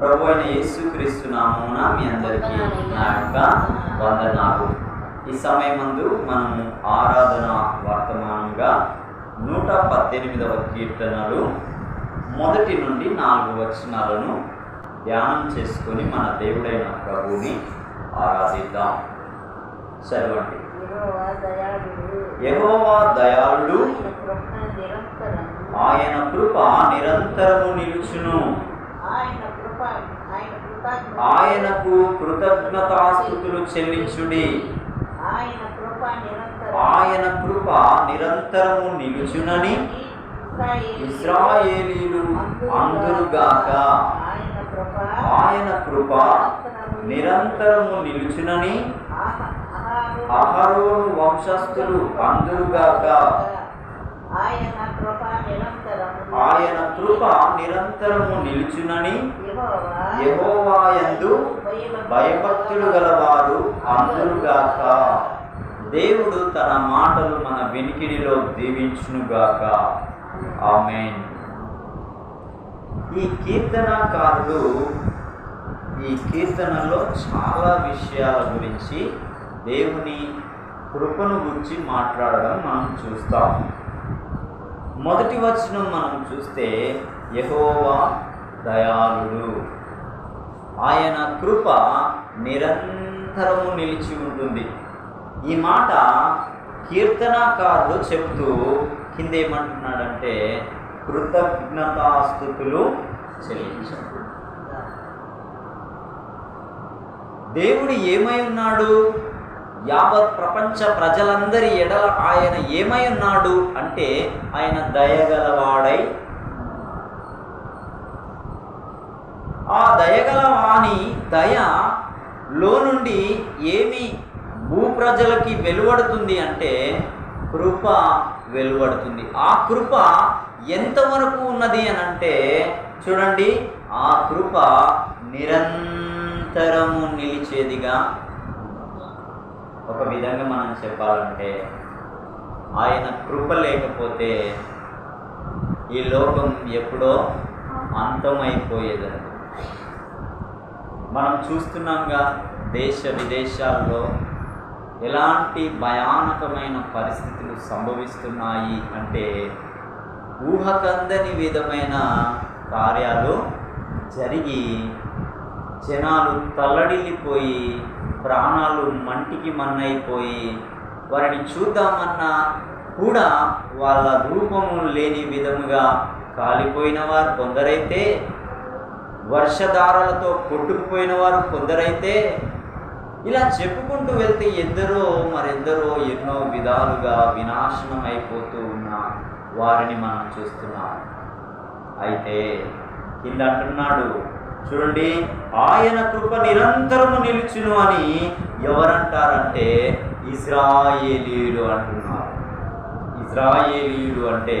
ప్రభు అని యేసుక్రీస్తు నామమున మీ అందరికీ నా యొక్క వందనాలు ఈ సమయమందు మనము ఆరాధన వర్తమానంగా నూట పద్దెనిమిదవ కీర్తనలు మొదటి నుండి నాలుగు వచనాలను ధ్యానం చేసుకొని మన దేవుడైన ప్రభువుని ఆరాధిద్దాం చదవండి యహోవా దయాళుడు. ఆయన కృప నిరంతరము. నిలుచును ఆయన ఆయనకు కృతజ్ఞతాస్థుతులు చెల్లించుడి. ఆయన కృప నిరంతరము. నిలుచునని ఇస్రాయేలీలు అందురుగాక. ఆయన కృప నిరంతరము నిలుచునని అహరోను వంశస్థులు అందురుగాక. ఆయన కృప నిరంతరము. ఆయన కృప నిరంతరము నిలుచునని యెహోవా యెహోవాయందు భయభక్తులు గలవారు అందురుగాక. దేవుడు తన మాటలు మన వెనికిడిలో దీవించునుగాక. ఆమెన్. ఈ కీర్తనకారుడు ఈ కీర్తనలో చాలా విషయాల గురించి దేవుని కృపను గురించి మాట్లాడడం మనం చూస్తాం. మొదటి వచనం మనం చూస్తే యహోవా దయాళుడు. ఆయన కృప నిరంతరము నిలిచి ఉంటుంది. ఈ మాట కీర్తనాకారుడు చెబుతూ కింద ఏమంటున్నాడంటే కృతజ్ఞతాస్థుతులు చెల్లించాడు. దేవుడు ఏమై ఉన్నాడు? యావత్ ప్రపంచ ప్రజలందరి ఎడల ఆయన ఏమై ఉన్నాడు అంటే ఆయన దయగలవాడై ఆ దయగలవాని దయ లో నుండి ఏమి భూప్రజలకి వెలువడుతుంది అంటే కృప వెలువడుతుంది. ఆ కృప ఎంతవరకు ఉన్నది అని అంటే చూడండి ఆ కృప నిరంతరము నిలిచేదిగా ఒక విధంగా మనం చెప్పాలంటే ఆయన కృప లేకపోతే ఈ లోకం ఎప్పుడో అంతమైపోయేదండి. మనం చూస్తున్నాంగా దేశ విదేశాల్లో ఎలాంటి భయానకమైన పరిస్థితులు సంభవిస్తున్నాయి అంటే ఊహకందని విధమైన కార్యాలు జరిగి జనాలు తల్లడిల్లిపోయి ప్రాణాలు మంటికి మన్నైపోయి వారిని చూద్దామన్నా కూడా వాళ్ళ రూపము లేని విధముగా కాలిపోయిన వారు కొందరైతే వర్షధారలతో కొట్టుకుపోయిన వారు కొందరైతే ఇలా చెప్పుకుంటూ వెళ్తే ఎందరో మరెందరో ఎన్నో విధాలుగా వినాశనం అయిపోతూ ఉన్న వారిని మనం చూస్తున్నాం. అయితే కింద అంటున్నాడు చూడండి ఆయన కృప నిరంతరము నిలుచును అని ఎవరంటారంటే ఇజ్రాయేలీయులు అంటున్నారు. ఇజ్రాయేలీయులు అంటే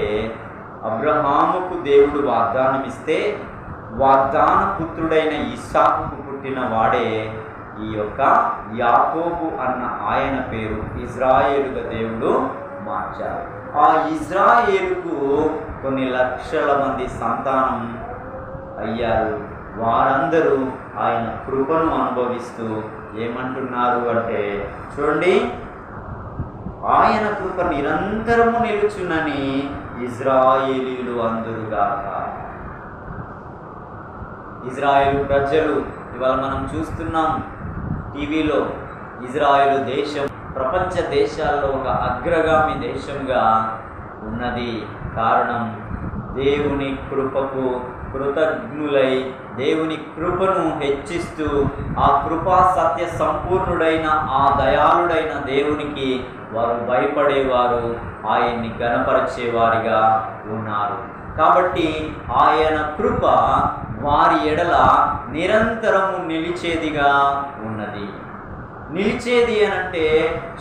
అబ్రహాముకు దేవుడు వాగ్దానం ఇస్తే వాగ్దాన పుత్రుడైన ఇస్సాకుకు పుట్టిన వాడే ఈ యొక్క యాకోబు అన్న ఆయన పేరు ఇజ్రాయేలుగా దేవుడు మార్చారు. ఆ ఇజ్రాయేలుకు కొన్ని లక్షల మంది సంతానం అయ్యారు. వారందరూ ఆయన కృపను అనుభవిస్తూ ఏమంటున్నారు అంటే చూడండి ఆయన కృప నిరంతరము నిలుచునని ఇజ్రాయేలీలు అందురుగాక. ఇజ్రాయేల్ ప్రజలు ఇవాళ మనం చూస్తున్నాం టీవీలో ఇజ్రాయేల్ దేశం ప్రపంచ దేశాల్లో ఒక అగ్రగామి దేశంగా ఉన్నది. కారణం దేవుని కృపకు కృతజ్ఞులై దేవుని కృపను హెచ్చిస్తూ ఆ కృపా సత్య సంపూర్ణుడైన ఆ దయాళుడైన దేవునికి వారు భయపడేవారు ఆయన్ని గణపరిచేవారిగా ఉన్నారు. కాబట్టి ఆయన కృప వారి ఎడల నిరంతరము నిలిచేదిగా ఉన్నది. నిలిచేది అని అంటే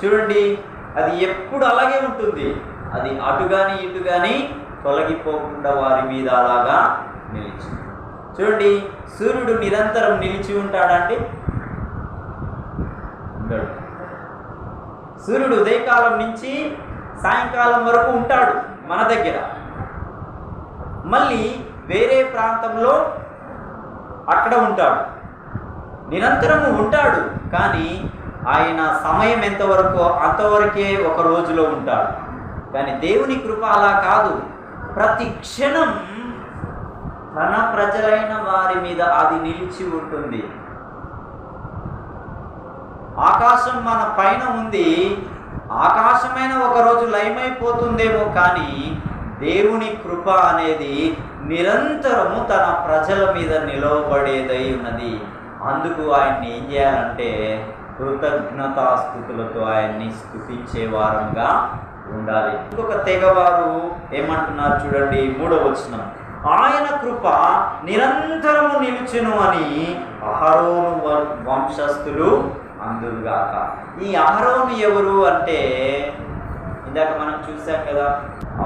చూడండి అది ఎప్పుడు అలాగే ఉంటుంది. అది అటు కానీ ఇటు కానీ తొలగిపోకుండా వారి మీద అలాగా నిలిచి చూడండి సూర్యుడు నిరంతరం నిలిచి ఉంటాడండి ఉండడు. సూర్యుడు ఉదయకాలం నుంచి సాయంకాలం వరకు ఉంటాడు మన దగ్గర. మళ్ళీ వేరే ప్రాంతంలో అక్కడ ఉంటాడు. నిరంతరము ఉంటాడు కానీ ఆయన సమయం ఎంతవరకు అంతవరకే ఒక రోజులో ఉంటాడు. కానీ దేవుని కృప అలా కాదు. ప్రతి క్షణం తన ప్రజలైన వారి మీద అది నిలిచి ఉంటుంది. ఆకాశం మన పైన ఉంది. ఆకాశమైన ఒకరోజు లయమైపోతుందేమో కానీ దేవుని కృప అనేది నిరంతరము తన ప్రజల మీద నిలవబడేదై ఉన్నది. అందుకు ఆయన్ని ఏం చేయాలంటే కృతజ్ఞతాస్థుతులతో ఆయన్ని స్థుతించే వారంగా ఉండాలి. ఇంకొక తెగవారు ఏమంటున్నారు చూడండి మూడవ వచనం. ఆయన కృప నిరంతరము నిలుచును అని అహరోను వంశస్థులు అందురుగాక. ఈ అహరోను ఎవరు అంటే ఇందాక మనం చూసాం కదా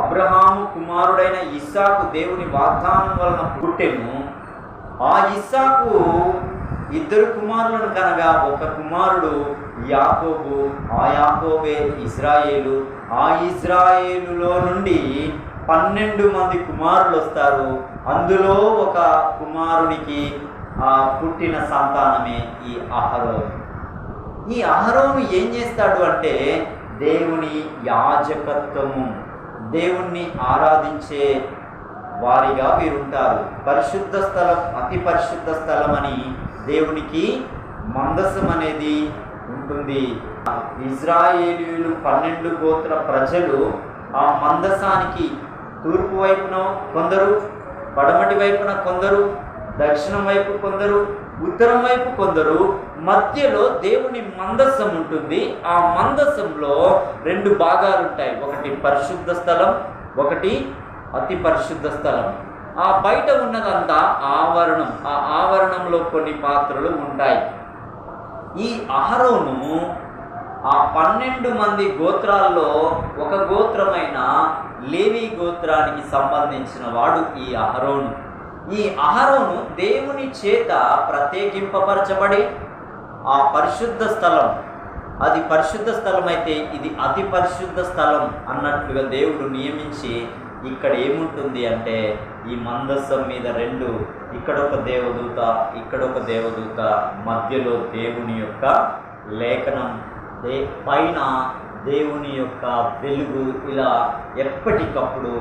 అబ్రహాము కుమారుడైన ఇస్సాకు దేవుని వాగ్దానం వలన పుట్టెను. ఆ ఇస్సాకు ఇద్దరు కుమారులను కనగా ఒక కుమారుడు యాకోబు ఆ యాకోబే ఇజ్రాయేలు ఆ ఇజ్రాయేలులో నుండి పన్నెండు మంది కుమారులు వస్తారు. అందులో ఒక కుమారునికి ఆ పుట్టిన సంతానమే ఈ అహరోను. ఈ అహరోను ఏం చేస్తాడు అంటే దేవుని యాజకత్వము దేవుణ్ణి ఆరాధించే వారిగా వీరుంటారు. పరిశుద్ధ స్థలం అతి పరిశుద్ధ స్థలం అని దేవునికి మందసం అనేది ఉంటుంది. ఇజ్రాయేలీలు పన్నెండు గోత్ర ప్రజలు ఆ మందసానికి తూర్పు వైపున కొందరు పడమటి వైపున కొందరు దక్షిణం వైపు కొందరు ఉత్తరం వైపు కొందరు మధ్యలో దేవుని మందస్సం ఉంటుంది. ఆ మందస్సంలో రెండు భాగాలు ఉంటాయి. ఒకటి పరిశుద్ధ స్థలం ఒకటి అతి పరిశుద్ధ స్థలం. ఆ బయట ఉన్నదంతా ఆవరణం. ఆ ఆవరణంలో కొన్ని పాత్రలు ఉంటాయి. ఈ అహరోను ఆ పన్నెండు మంది గోత్రాల్లో ఒక గోత్రమైన లేవి గోత్రానికి సంబంధించిన వాడు ఈ అహరోను. ఈ అహరోను దేవుని చేత ప్రత్యేకింపపరచబడి ఆ పరిశుద్ధ స్థలం అది పరిశుద్ధ స్థలం అయితే ఇది అతి పరిశుద్ధ స్థలం అన్నట్లుగా దేవుడు నియమించి ఇక్కడ ఏముంటుంది అంటే ఈ మందస్సం మీద రెండు ఇక్కడ ఒక దేవదూత ఇక్కడ ఒక దేవదూత మధ్యలో దేవుని యొక్క లేఖనం పైన దేవుని యొక్క వెలుగు ఇలా ఎప్పటికప్పుడు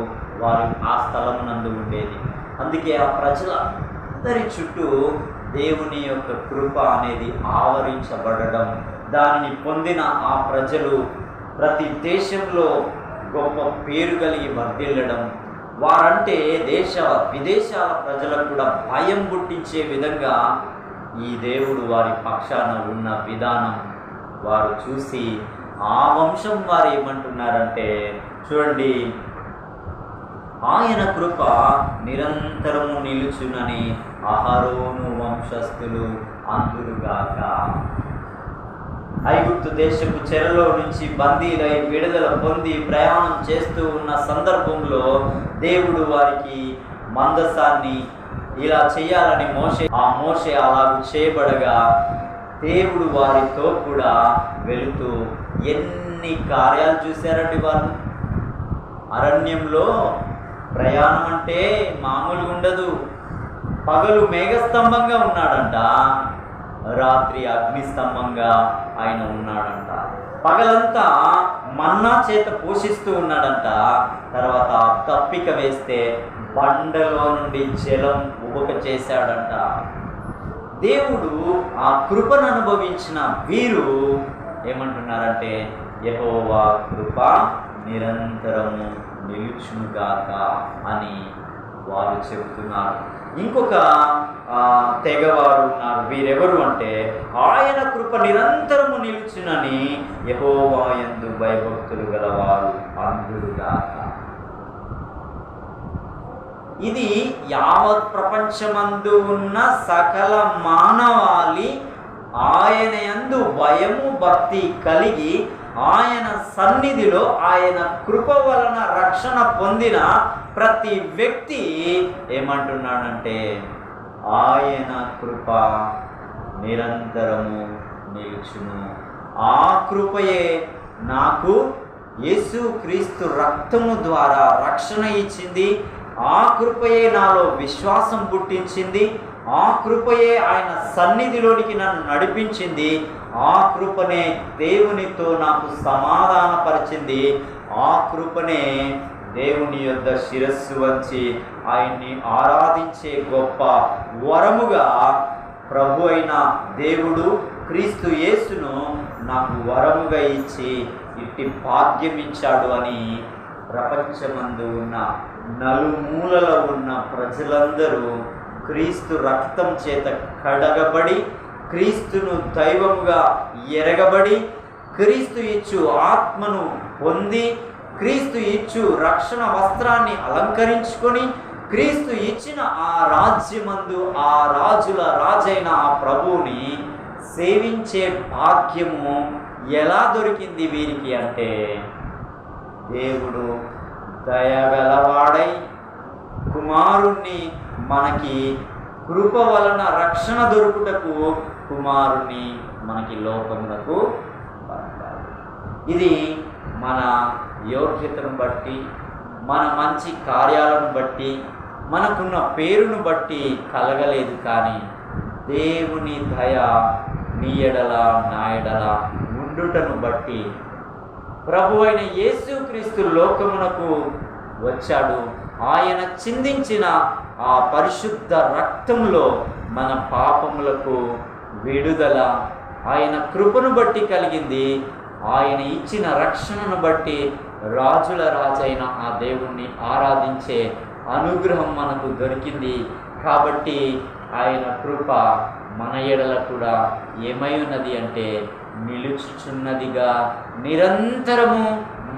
వారి ఆ స్థలం నందు ఉండేది. అందుకే ఆ ప్రజలందరి చుట్టూ దేవుని యొక్క కృప అనేది ఆవరించబడడం దానిని పొందిన ఆ ప్రజలు ప్రతి దేశంలో గొప్ప పేరు కలిగి వర్ధిల్లడం వారంటే దేశ విదేశాల ప్రజలకు కూడా భయం పుట్టించే విధంగా ఈ దేవుడు వారి పక్షాన ఉన్న విధానం వారు చూసి ఆ వంశం వారు ఏమంటున్నారంటే చూడండి ఆయన కృప నిరంతరము నిలుచునని అహరోను వంశస్థులు అందురుగాక. ఐగుప్తు దేశపు చెరలో నుంచి బందీలై విడుదల పొంది ప్రయాణం చేస్తూ ఉన్న సందర్భంలో దేవుడు వారికి మందసాన్ని ఇలా చేయాలని మోసే ఆ మోసే అలా చేయబడగా దేవుడు వారితో కూడా వెళుతూ ఎన్ని కార్యాలు చూశారండి వాళ్ళు? అరణ్యంలో ప్రయాణం అంటే మామూలుగా ఉండదు. పగలు మేఘస్తంభంగా ఉన్నాడంట. రాత్రి అగ్నిస్తంభంగా ఆయన ఉన్నాడంట. పగలంతా మన్నా చేత పోషిస్తూ ఉన్నాడంట. తర్వాత తప్పిక వేస్తే బండలో నుండి జలం ఉబక చేశాడంట. దేవుడు ఆ కృపను అనుభవించిన వీరు ఏమంటున్నారంటే యహోవా కృప నిరంతరము నిలుచునుగాక అని వారు చెబుతున్నారు. ఇంకొక తెగవారు ఉన్నారు. వీరెవరు అంటే ఆయన కృప నిరంతరము నిలుచునని యెహోవా యందు భయభక్తులు గలవారు అందురుగాక ఇది యావత్ ప్రపంచమందు ఉన్న సకల మానవాళి ఆయన యందు భయము భక్తి కలిగి ఆయన సన్నిధిలో ఆయన కృప వలన రక్షణ పొందిన ప్రతి వ్యక్తి ఏమంటున్నాడంటే ఆయన కృప నిరంతరము నిలుచును. ఆ కృపయే నాకు యేసు క్రీస్తు రక్తము ద్వారా రక్షణ ఇచ్చింది. ఆ కృపయే నాలో విశ్వాసం పుట్టించింది ఆ కృపయే ఆయన సన్నిధిలోనికి నన్ను నడిపించింది ఆ కృపనే దేవునితో నాకు సమాధానపరిచింది ఆ కృపనే దేవుని యొద్ద శిరస్సు వంచి ఆయన్ని ఆరాధించే గొప్ప వరముగా ప్రభు అయిన దేవుడు క్రీస్తు యేసును నాకు వరముగా ఇచ్చి ఇట్టి భాగ్యం ఇచ్చాడు అని ప్రపంచమందు ఉన్న నలుమూలలో ఉన్న ప్రజలందరూ క్రీస్తు రక్తం చేత కడగబడి క్రీస్తును దైవముగా ఎరగబడి క్రీస్తు ఇచ్చు ఆత్మను పొంది క్రీస్తు ఇచ్చు రక్షణ వస్త్రాన్ని అలంకరించుకొని క్రీస్తు ఇచ్చిన ఆ రాజ్యమందు ఆ రాజుల రాజైన ఆ ప్రభువుని సేవించే భాగ్యము ఎలా దొరికింది వీరికి అంటే దేవుడు దయగలవాడై కుమారుణ్ణి మనకి కృప వలన రక్షణ దొరుకుటకు కుమారుణ్ణి మనకి లోకమునకు పంపాడు ఇది మన యోగ్యతను బట్టి మన మంచి కార్యాలను బట్టి మనకున్న పేరును బట్టి కలగలేదు కానీ దేవుని దయ నీయడల నాయడల ఉండుటను బట్టి ప్రభు అయిన యేసుక్రీస్తు లోకమునకు వచ్చాడు. ఆయన చిందించిన ఆ పరిశుద్ధ రక్తంలో మన పాపములకు విడుదల. ఆయన కృపను బట్టి కలిగింది. ఆయన ఇచ్చిన రక్షణను బట్టి రాజుల రాజైన ఆ దేవుణ్ణి ఆరాధించే అనుగ్రహం మనకు దొరికింది. కాబట్టి ఆయన కృప మన ఎడల కూడా ఏమై ఉన్నది అంటే నిలుచుచున్నదిగా. నిరంతరము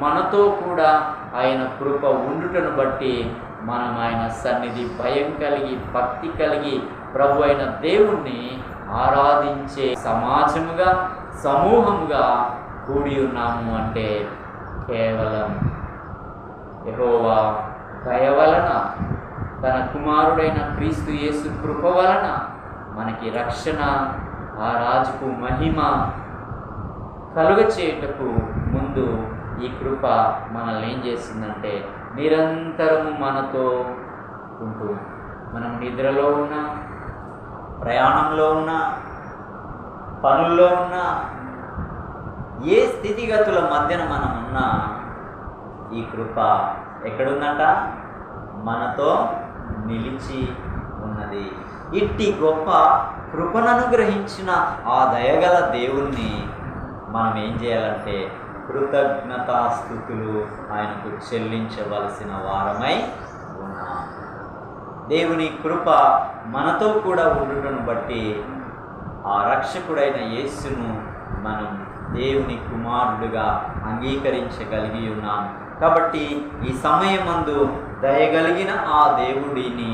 మనతో కూడా ఆయన కృప ఉండుటను బట్టి మనం ఆయన సన్నిధి భయం కలిగి భక్తి కలిగి ప్రభు అయిన దేవుణ్ణి ఆరాధించే సమాజముగా సమూహముగా కూడి ఉన్నాము అంటే కేవలం యెహోవా దయ వలన తన కుమారుడైన క్రీస్తు యేసు కృప వలన మనకి రక్షణ ఆ రాజుకు మహిమ కలుగ చేయుటకు ముందు ఈ కృప మనల్ని ఏం చేస్తుందంటే నిరంతరము మనతో ఉంటూ మనం నిద్రలో ఉన్నా ప్రయాణంలో ఉన్నా పనుల్లో ఉన్నా ఏ స్థితిగతుల మధ్యన మనం ఉన్నా ఈ కృప ఎక్కడుందంట? మనతో నిలిచి ఉన్నది. ఇట్టి గొప్ప కృపణను గ్రహించిన ఆ దయగల దేవుణ్ణి మనం ఏం చేయాలంటే కృతజ్ఞతాస్థుతులు ఆయనకు చెల్లించవలసిన వారమై ఉన్నాం. దేవుని కృప మనతో కూడా ఉండుటను బట్టి ఆ రక్షకుడైన యేసును మనం దేవుని కుమారుడుగా అంగీకరించగలిగి ఉన్నాం. కాబట్టి ఈ సమయమందు దయగలిగిన ఆ దేవుడిని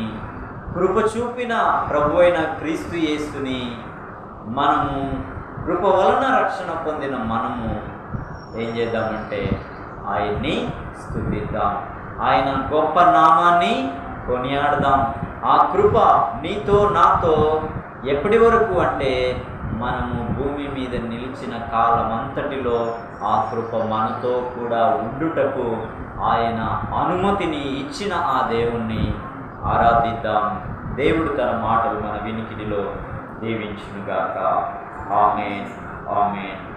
కృప చూపిన ప్రభు అయిన క్రీస్తు యేసుని మనము కృప వలన రక్షణ పొందిన మనము ఏం చేద్దామంటే ఆయన్ని స్థుతిద్దాం. ఆయన గొప్ప నామాన్ని కొనియాడదాం. ఆ కృప నీతో నాతో ఎప్పటి వరకు అంటే మనము భూమి మీద నిలిచిన కాలమంతటిలో ఆ కృప మనతో కూడా ఉండుటకు ఆయన అనుమతిని ఇచ్చిన ఆ దేవుణ్ణి ఆరాధిద్దాం. దేవుడు తన మాటలు మన వినికిడిలో దీవించునుగాక. Amen. Amen.